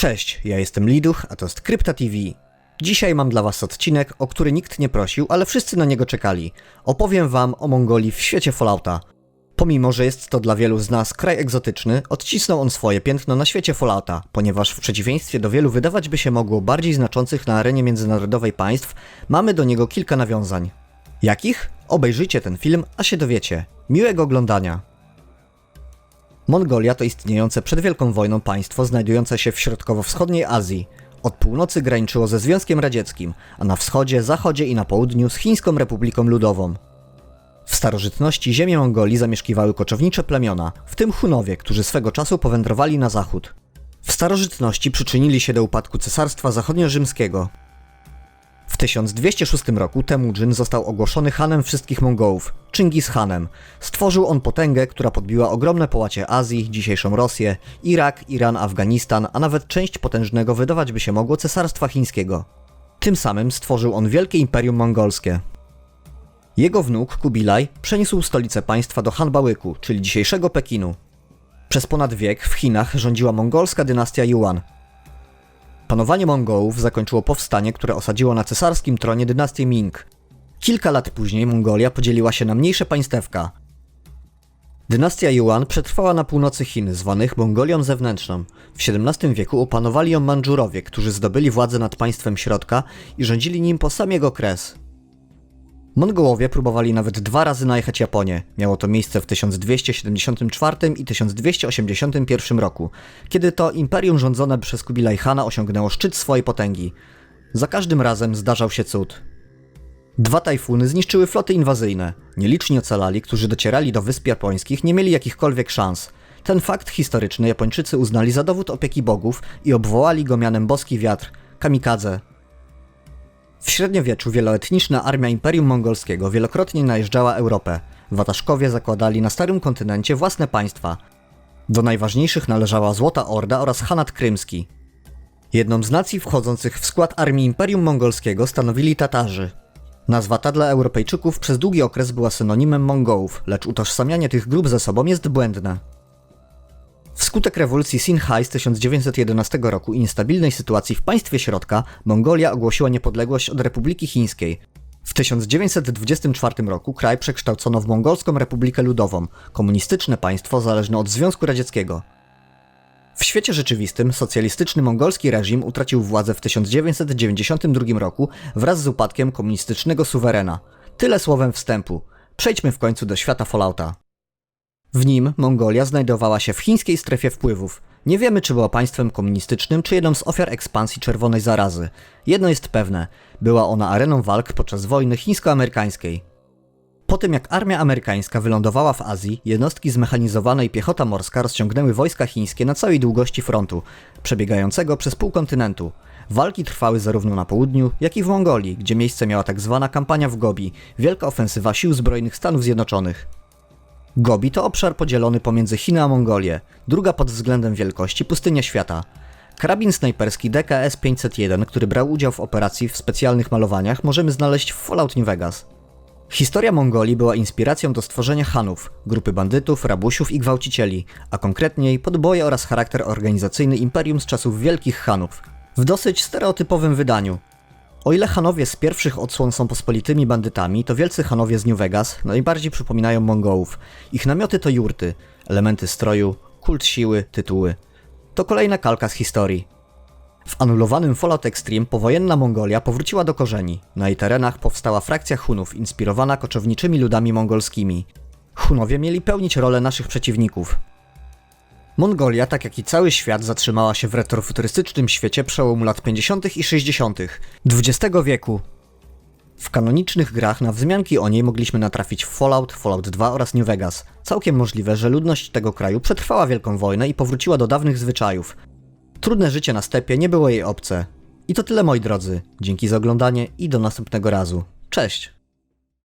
Cześć, ja jestem Liduch, a to jest Krypta TV. Dzisiaj mam dla was odcinek, o który nikt nie prosił, ale wszyscy na niego czekali. Opowiem wam o Mongolii w świecie Fallouta. Pomimo, że jest to dla wielu z nas kraj egzotyczny, odcisnął on swoje piętno na świecie Fallouta, ponieważ w przeciwieństwie do wielu wydawać by się mogło bardziej znaczących na arenie międzynarodowej państw, mamy do niego kilka nawiązań. Jakich? Obejrzyjcie ten film, a się dowiecie. Miłego oglądania. Mongolia to istniejące przed Wielką Wojną państwo znajdujące się w środkowo-wschodniej Azji. Od północy graniczyło ze Związkiem Radzieckim, a na wschodzie, zachodzie i na południu z Chińską Republiką Ludową. W starożytności ziemię Mongolii zamieszkiwały koczownicze plemiona, w tym Hunowie, którzy swego czasu powędrowali na zachód. W starożytności przyczynili się do upadku Cesarstwa Zachodnio-Rzymskiego. W 1206 roku Temujin został ogłoszony hanem wszystkich Mongołów, Chingis Hanem. Stworzył on potęgę, która podbiła ogromne połacie Azji, dzisiejszą Rosję, Irak, Iran, Afganistan, a nawet część potężnego wydawać by się mogło Cesarstwa Chińskiego. Tym samym stworzył on wielkie imperium mongolskie. Jego wnuk Kubilaj przeniósł stolicę państwa do Hanbałyku, czyli dzisiejszego Pekinu. Przez ponad wiek w Chinach rządziła mongolska dynastia Yuan. Panowanie Mongołów zakończyło powstanie, które osadziło na cesarskim tronie dynastię Ming. Kilka lat później Mongolia podzieliła się na mniejsze państewka. Dynastia Yuan przetrwała na północy Chin, zwanych Mongolią zewnętrzną. W XVII wieku opanowali ją Mandżurowie, którzy zdobyli władzę nad państwem środka i rządzili nim po sam jego kres. Mongołowie próbowali nawet dwa razy najechać Japonię. Miało to miejsce w 1274 i 1281 roku, kiedy to imperium rządzone przez Kubilaj Khana osiągnęło szczyt swojej potęgi. Za każdym razem zdarzał się cud. Dwa tajfuny zniszczyły floty inwazyjne. Nieliczni ocalali, którzy docierali do wysp japońskich, nie mieli jakichkolwiek szans. Ten fakt historyczny Japończycy uznali za dowód opieki bogów i obwołali go mianem boski wiatr kamikadze. W średniowieczu wieloetniczna armia Imperium Mongolskiego wielokrotnie najeżdżała Europę. Wataszkowie zakładali na starym kontynencie własne państwa. Do najważniejszych należała Złota Orda oraz Hanat Krymski. Jedną z nacji wchodzących w skład armii Imperium Mongolskiego stanowili Tatarzy. Nazwa ta dla Europejczyków przez długi okres była synonimem Mongołów, lecz utożsamianie tych grup ze sobą jest błędne. Wskutek rewolucji Sinhai z 1911 roku i niestabilnej sytuacji w państwie środka, Mongolia ogłosiła niepodległość od Republiki Chińskiej. W 1924 roku kraj przekształcono w Mongolską Republikę Ludową, komunistyczne państwo zależne od Związku Radzieckiego. W świecie rzeczywistym socjalistyczny mongolski reżim utracił władzę w 1992 roku wraz z upadkiem komunistycznego suwerena. Tyle słowem wstępu. Przejdźmy w końcu do świata Fallouta. W nim Mongolia znajdowała się w chińskiej strefie wpływów. Nie wiemy, czy była państwem komunistycznym, czy jedną z ofiar ekspansji czerwonej zarazy. Jedno jest pewne, była ona areną walk podczas wojny chińsko-amerykańskiej. Po tym jak armia amerykańska wylądowała w Azji, jednostki zmechanizowane i piechota morska rozciągnęły wojska chińskie na całej długości frontu, przebiegającego przez pół kontynentu. Walki trwały zarówno na południu, jak i w Mongolii, gdzie miejsce miała tak zwana kampania w Gobi, wielka ofensywa sił zbrojnych Stanów Zjednoczonych. Gobi to obszar podzielony pomiędzy Chiny a Mongolię, druga pod względem wielkości pustynia świata. Karabin snajperski DKS-501, który brał udział w operacji w specjalnych malowaniach, możemy znaleźć w Fallout New Vegas. Historia Mongolii była inspiracją do stworzenia Hanów, grupy bandytów, rabusiów i gwałcicieli, a konkretniej podboje oraz charakter organizacyjny imperium z czasów Wielkich Hanów. W dosyć stereotypowym wydaniu, o ile Hanowie z pierwszych odsłon są pospolitymi bandytami, to wielcy Hanowie z New Vegas najbardziej przypominają Mongołów. Ich namioty to jurty, elementy stroju, kult siły, tytuły. To kolejna kalka z historii. W anulowanym Fallout Extreme powojenna Mongolia powróciła do korzeni. Na jej terenach powstała frakcja Hunów inspirowana koczowniczymi ludami mongolskimi. Hunowie mieli pełnić rolę naszych przeciwników, Mongolia, tak jak i cały świat, zatrzymała się w retrofuturystycznym świecie przełomu lat 50. i 60. XX wieku. W kanonicznych grach na wzmianki o niej mogliśmy natrafić w Fallout, Fallout 2 oraz New Vegas. Całkiem możliwe, że ludność tego kraju przetrwała Wielką Wojnę i powróciła do dawnych zwyczajów. Trudne życie na stepie nie było jej obce. I to tyle moi drodzy. Dzięki za oglądanie i do następnego razu. Cześć!